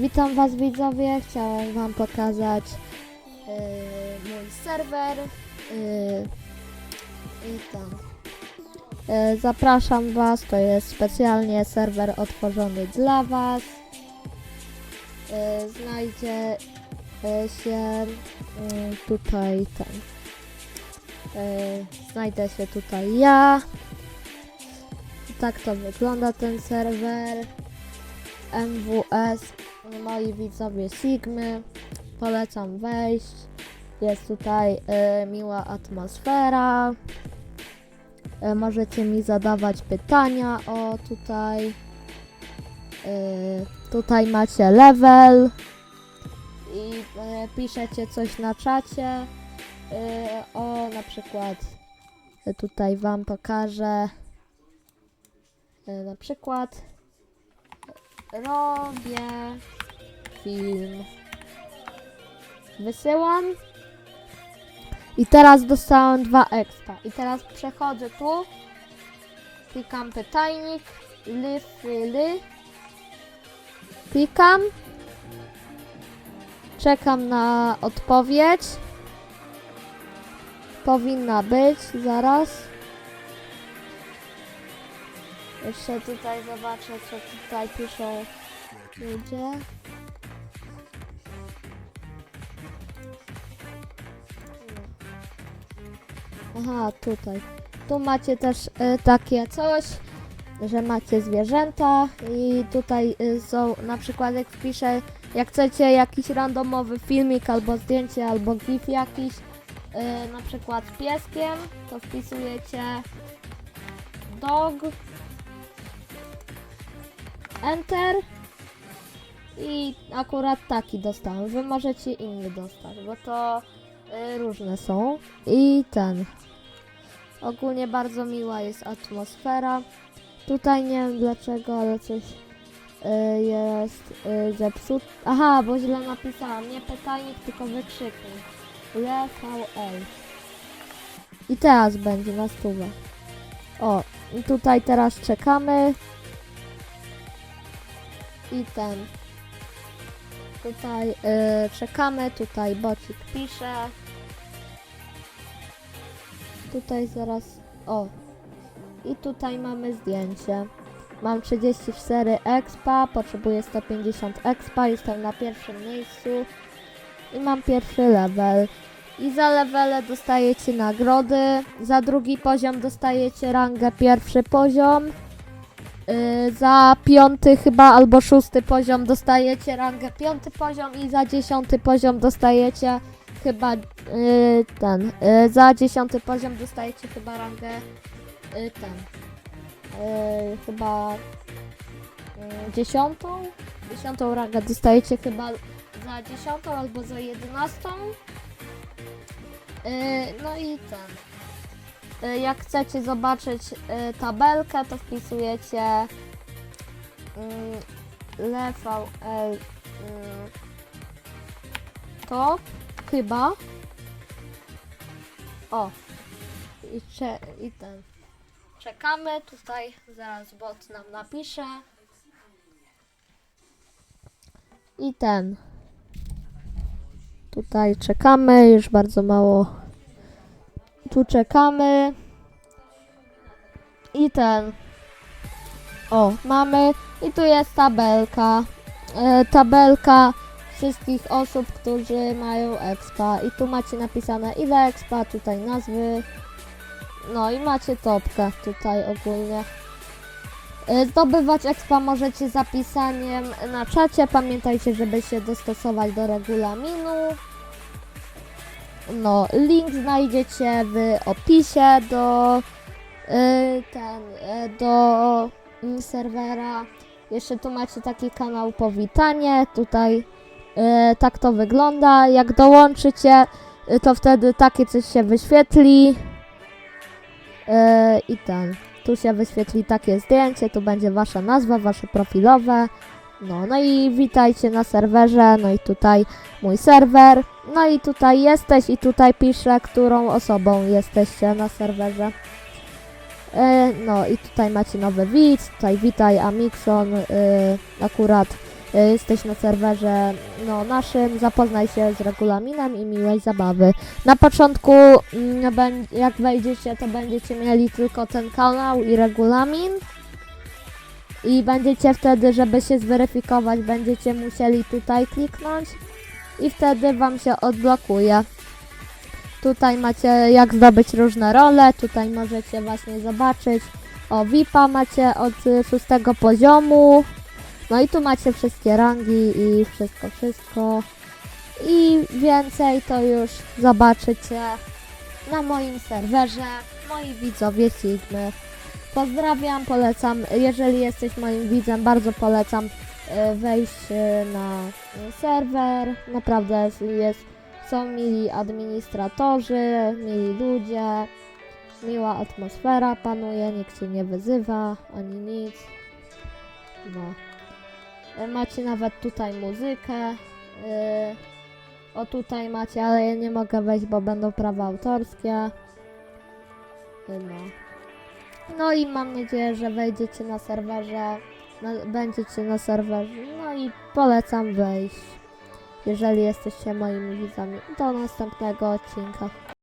Witam Was widzowie, chciałem Wam pokazać yy, mój serwer yy, i tam. Yy, zapraszam Was, to jest specjalnie serwer otworzony dla Was. Yy, znajdzie yy, się yy, tutaj ten. Yy, znajdę się tutaj ja. Tak to wygląda ten serwer. MWS, moi widzowie Sigmy. Polecam wejść. Jest tutaj e, miła atmosfera. E, możecie mi zadawać pytania. O, tutaj. E, tutaj macie level. I e, piszecie coś na czacie. E, o, na przykład e, tutaj Wam pokażę. E, na przykład robię film. Wysyłam. I teraz dostałem dwa expa. I teraz przechodzę tu. Klikam pytajnik. Live freely. Klikam. Czekam na odpowiedź. Powinna być zaraz. Jeszcze tutaj zobaczę, co tutaj piszą ludzie. Aha, tutaj. Tu macie też y, takie coś, że macie zwierzęta i tutaj y, są na przykład jak wpiszę, jak chcecie jakiś randomowy filmik albo zdjęcie albo gif jakiś, y, na przykład z pieskiem, to wpisujecie dog Enter i akurat taki dostałem. Wy możecie inny dostać, bo to y, różne są. I ten. Ogólnie bardzo miła jest atmosfera. Tutaj nie wiem dlaczego, ale coś y, jest y, zepsute. Aha, bo źle napisałam. Nie pytajnik, tylko wykrzyknik. LVL. I teraz będzie na stówę. O, tutaj teraz czekamy i ten. Tutaj y, czekamy, tutaj bocik pisze. Tutaj zaraz. O. I tutaj mamy zdjęcie. Mam 34 expa, potrzebuję 150 expa, jestem na pierwszym miejscu i mam pierwszy level. I za levele dostajecie nagrody, za drugi poziom dostajecie rangę pierwszy poziom. Y, za piąty chyba albo szósty poziom dostajecie rangę piąty poziom i za dziesiąty poziom dostajecie chyba y, ten. y, za dziesiąty poziom dostajecie chyba rangę y, ten. chyba dziesiątą. Dziesiątą rangę dostajecie chyba za dziesiątą albo za jedenastą. No i ten. Jak chcecie zobaczyć tabelkę, to wpisujecie y, LVL y, to chyba. O. I, cze, I ten. Czekamy tutaj, zaraz bot nam napisze. I ten. Tutaj czekamy, już bardzo mało tu czekamy. I ten. O, mamy. I tu jest tabelka. E, tabelka wszystkich osób, którzy mają expa. I tu macie napisane ile expa, tutaj nazwy. No i macie topkę tutaj ogólnie. E, Zdobywać expa możecie zapisaniem na czacie. Pamiętajcie, żeby się dostosować do regulaminu. No, link znajdziecie w opisie do y, ten, y, do mm, serwera. Jeszcze tu macie taki kanał powitanie. Tutaj y, tak to wygląda. Jak dołączycie, to wtedy takie coś się wyświetli. Y, I ten. Tu się wyświetli takie zdjęcie, tu będzie wasza nazwa, wasze profilowe. No, no i witajcie na serwerze, no i tutaj mój serwer. No i tutaj jesteś i tutaj piszę, którą osobą jesteście na serwerze. E, no i tutaj macie nowy widz, tutaj witaj Amixon, e, akurat jesteś na serwerze no, naszym, zapoznaj się z regulaminem i miłej zabawy. Na początku, mm, jak wejdziecie, to będziecie mieli tylko ten kanał i regulamin. I będziecie wtedy, żeby się zweryfikować, będziecie musieli tutaj kliknąć i wtedy Wam się odblokuje. Tutaj macie jak zdobyć różne role, tutaj możecie właśnie zobaczyć. O, VIPa macie od szóstego poziomu. No i tu macie wszystkie rangi i wszystko, wszystko. I więcej to już zobaczycie na moim serwerze, moi widzowie Sigmy. Pozdrawiam, polecam, jeżeli jesteś moim widzem, bardzo polecam e, wejść e, na serwer. Naprawdę jest, są mili administratorzy, mili ludzie, miła atmosfera panuje, nikt się nie wyzywa, ani nic. No. E, Macie nawet tutaj muzykę. e, O tutaj macie, ale ja nie mogę wejść, bo będą prawa autorskie. E, No. No i mam nadzieję, że wejdziecie na serwerze, będziecie na serwerze, no i polecam wejść, jeżeli jesteście moimi widzami. Do następnego odcinka.